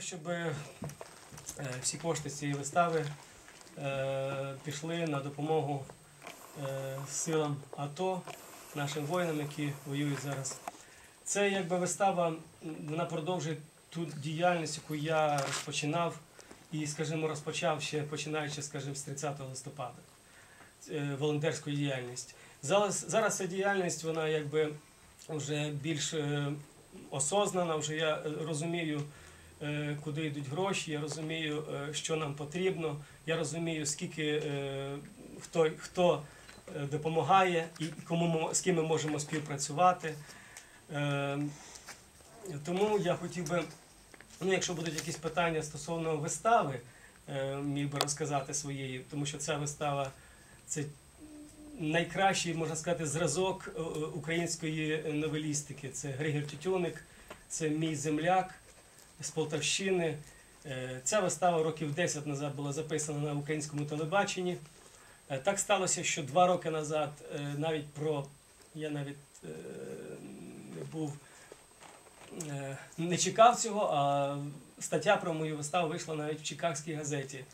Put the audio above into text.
Щоб е, всі кошти цієї вистави е, пішли на допомогу е, силам АТО, нашим воїнам, які воюють зараз. Це якби вистава, вона продовжує ту діяльність, яку я розпочинав і, скажімо, розпочав ще починаючи, скажімо, з 30 листопада. Волонтерську діяльність. Зараз, зараз ця діяльність, вона якби вже більш осознана, вже я розумію, куди йдуть гроші, я розумію, е, що нам потрібно, я розумію, скільки е, хто, хто е, допомагає і кому з ким ми можемо співпрацювати. Е, Тому я хотів би, ну, якщо будуть якісь питання стосовно вистави, е, міг би розказати своєї, тому що ця вистава це найкращий, можна сказати, зразок е, е, української новелістики. Це Григір Тютюник, це мій земляк з Полтавщини. Е, Ця вистава років 10 назад була записана на українському телебаченні. Е, Так сталося, що два роки назад е, навіть про я навіть був не чекав цього, а стаття про мою виставу вийшла навіть в Чикагській газеті.